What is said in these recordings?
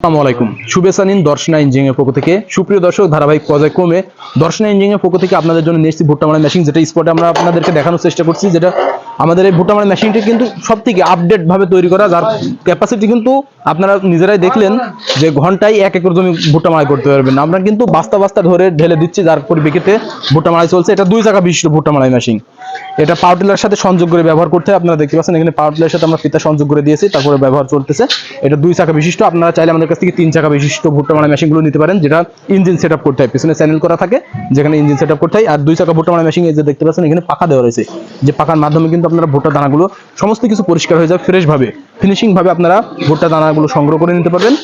আসসালামু শুভেচ্ছা নিন দর্শনা ইঞ্জিনিয়ার পক্ষ থেকে। সুপ্রিয় দর্শক, ধারাবাহিক পর্যায়ক্রমে দর্শনা ইঞ্জিনিয়ার পক্ষ থেকে আপনাদের জন্য নিয়ে এসেছি ভুট্টা মারা মেশিন যেটা স্পটে আমরা আপনাদেরকে দেখানোর চেষ্টা করছি, যেটা আমাদের এই ভুট্টা মারা মেশিনটি কিন্তু সব থেকে আপডেট ভাবে তৈরি করা, যার ক্যাপাসিটি কিন্তু আপনারা নিজেরাই দেখলেন যে ঘন্টায় এক একর জমি ভুট্টা মারাই করতে পারবেন। আমরা কিন্তু বাস্তা বাস্তা ধরে ঢেলে দিচ্ছি, যার পরিপ্রেক্ষিতে ভুট্টা মারাই চলছে। এটা দুই চাকা বিশিষ্ট ভুট্টা মারাই মেশিন এটা পাওয়ার টিলার সাথে সংযোগ করে ব্যবহার করতে আপনারা দেখতে পাচ্ছেন, এখানে পাওয়ার টিলার সাথে আমরা ফিতা সংযোগ করে দিয়েছি, তারপরে ব্যবহার চলতেছে। এটা দুই চাকা বিশিষ্ট। আপনারা চাইলে আমাদের কাছ থেকে তিন চাকা বিশিষ্ট ভুট্টা মারা মেশিনগুলো নিতে পারেন, যেটা ইঞ্জিন সেট আপ করতে হয়। পিছনে চ্যানেল করা থাকে, যেখানে ইঞ্জিন সেট আপ করতে হয়। আর দুই চাকা ভুট্টা মারা মেশিন এই যে দেখতে পাচ্ছেন, এখানে পাখা দেওয়া রয়েছে। যে পাখার মাধ্যমে কিন্তু আপনারা ভুট্টা দানাগুলো সমস্ত কিছু পরিষ্কার হয়ে যায় ফ্রেশ ভাবে ফিনিশিং ভাবে আপনারা ভুট্টা দানাগুলো সংগ্রহ করে নিতে পারবেন।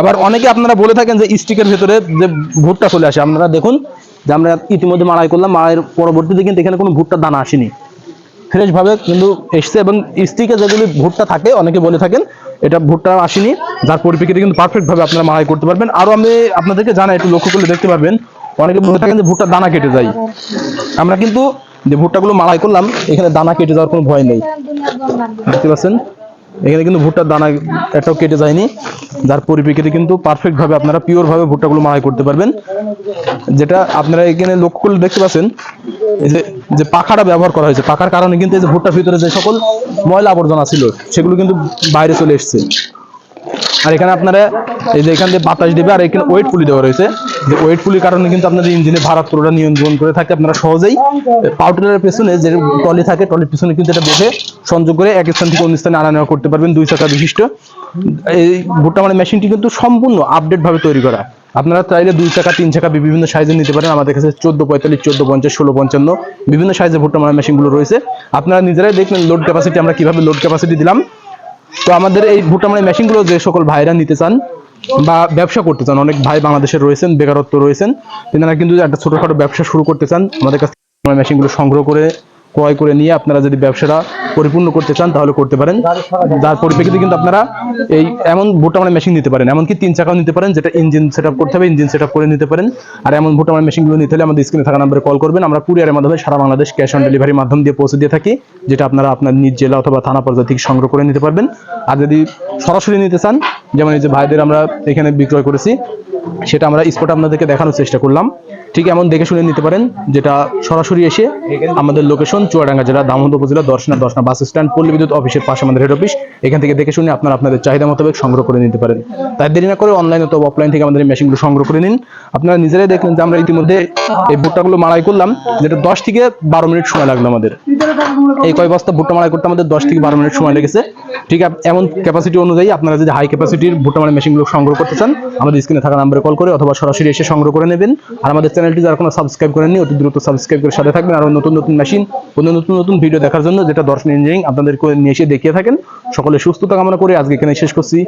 আবার অনেকে আপনারা বলে থাকেন যে স্টিকের ভেতরে যে ভুট্টা চলে আসে। আপনারা দেখুন যে আমরা ইতিমধ্যে মাড়াই করলাম, মাড়াইয়ের পরবর্তীতে কিন্তু এখানে কোনো ভুট্টার দানা আসেনি। ফ্রেশ ভাবে কিন্তু এসছে এবং স্টিকে যেগুলি ভুট্টা থাকে, অনেকে বলে থাকেন এটা ভুট্টা আসেনি, যার পরিপ্রেক্ষিতে কিন্তু পারফেক্ট ভাবে আপনারা মাড়াই করতে পারবেন। আরও আমি আপনাদেরকে জানাই, একটু লক্ষ্য করলে দেখতে পারবেন, অনেকে বলে থাকেন যে ভুট্টার দানা কেটে যায়। আমরা কিন্তু যে ভুট্টাগুলো মাড়াই করলাম, এখানে দানা কেটে যাওয়ার কোনো ভয় নেই। দেখতে পাচ্ছেন? এখানে কিন্তু ভুট্টার দানা একটাও কেটে যায়নি। যার পরিপ্রেক্ষিতে কিন্তু পারফেক্ট ভাবে আপনারা পিওর ভাবে ভুট্টাগুলো মারাই করতে পারবেন। যেটা আপনারা এখানে লক্ষ্য করলে দেখতে পাচ্ছেন, এই যে যে পাখাটা ব্যবহার করা হয়েছে, পাখার কারণে কিন্তু এই যে ভুট্টার ভিতরে যে সকল ময়লা আবর্জনা ছিল, সেগুলো কিন্তু বাইরে চলে এসেছে। আর এখানে আপনারা এই যে এখান দিয়ে বাতাস দেবে, আর এখানে ওয়েট পুলি দেওয়া রয়েছে। যে ওয়েট পুলির কারণে কিন্তু আপনাদের ইঞ্জিনে ভাড়াত্রটা নিয়ন্ত্রণ করে থাকে। আপনারা সহজেই পাউডারের পেছনে যে টলি থাকে টলির পিছনে কিন্তু এটা বেঁধে সংযোগ করে এক স্থান থেকে অন্য স্থানে আনা নেওয়া করতে পারবেন দুই চাকা বিশিষ্ট। এই ভুট্টা মানে মেশিনটি কিন্তু সম্পূর্ণ আপডেট ভাবে তৈরি করা। আপনারা চাইলে দুই চাকা তিন চাকা বিভিন্ন সাইজে নিতে পারেন। আমাদের কাছে চোদ্দ, পঁয়তাল্লিশ, চোদ্দ, পঞ্চাশ, ষোলো, পঞ্চান্ন বিভিন্ন সাইজের ভুট্টা মারা মেশিনগুলো রয়েছে। আপনারা নিজেরাই দেখবেন লোড ক্যাপাসিটি আমরা কীভাবে লোড ক্যাপাসিটি দিলাম। তো আমাদের এই ভুট্টা মানে মেশিনগুলো যে সকল ভাইরা নিতে চান বা ব্যবসা করতে চান, অনেক ভাই বাংলাদেশে রয়েছেন, বেকারত্ব রয়েছেন, তেনারা কিন্তু একটা ছোটখাটো ব্যবসা শুরু করতে চান। আমাদের কাছ থেকে মেশিনগুলো সংগ্রহ করে ক্রয় করে নিয়ে আপনারা যদি ব্যবসাটা পরিপূর্ণ করতে চান, তাহলে করতে পারেন। যার পরিপ্রেক্ষিতে কিন্তু আপনারা এই এমন ভুট্টা মানে মেশিন নিতে পারেন। এমনকি তিন চাকাও নিতে পারেন, যেটা ইঞ্জিন সেট করতে হবে ইঞ্জিন সেট করে নিতে পারেন। আর এমন ভুট্টা মানে মেশিনগুলো নিতে হলে আমাদের স্ক্রিনে থাকা নাম্বারে কল করবেন। আমরা কুরিয়ারের মাধ্যমে সারা বাংলাদেশ ক্যাশ অন ডেলিভারির মাধ্যম দিয়ে পৌঁছে দিয়ে থাকি, যেটা আপনারা আপনার নিজ জেলা অথবা থানা পর্যায়ে থেকে সংগ্রহ করে নিতে পারবেন। আর যদি সরাসরি নিতে চান যেমন এই যে ভাইদের আমরা এখানে বিক্রয় করেছি, সেটা আমরা স্পটে আপনাদেরকে দেখানোর চেষ্টা করলাম। ঠিক এমন দেখে শুনে নিতে পারেন, যেটা সরাসরি এসে আমাদের লোকেশন চুয়াডাঙ্গা জেলা, দামোদর উপজেলা, দর্শনা দর্শনা বাস স্ট্যান্ড পল্লী বিদ্যুৎ অফিসের পাশে আমাদের হেড অফিস এখান থেকে দেখে শুনে আপনারা আপনাদের চাহিদা মোতাবেক সংগ্রহ করে নিতে পারেন। তাই দেরি না করে অনলাইন অথবা অফলাইন থেকে আমাদের মেশিনগুলো সংগ্রহ করে নিন। আপনারা নিজেরাই দেখলেন যে আমরা ইতিমধ্যে এই ভুট্টাগুলো মাড়াই করলাম, যেটা দশ থেকে বারো মিনিট সময় লাগল আমাদের। এই কয় বস্তা ভুট্টা মাড়াই করতে আমাদের দশ থেকে বারো মিনিট সময় লেগেছে। ঠিক আছে, এমন ক্যাপাসিটি অনুযায়ী আপনারা যদি হাই ক্যাপাসিটির ভুট্টা মাড়াই মেশিনগুলো সংগ্রহ করতে চান, আমাদের স্ক্রিনে থাকা নাম্বারে কল করে অথবা সরাসরি এসে সংগ্রহ করে নেবেন। আর আমাদের চ্যানেলটি যারা কোনো সাবস্ক্রাইব করেননি, অতি দ্রুত সাবস্ক্রাইব করে সাথে থাকবেন। আর নতুন নতুন মেশিন কোনো নতুন নতুন ভিডিও দেখার জন্য যেটা দর্শন ইঞ্জিনিয়ারিং আপনাদেরকে নিয়ে এসে দেখিয়ে থাকেন। সকলে সুস্থতা কামনা করে আজকে এখানে শেষ করছি।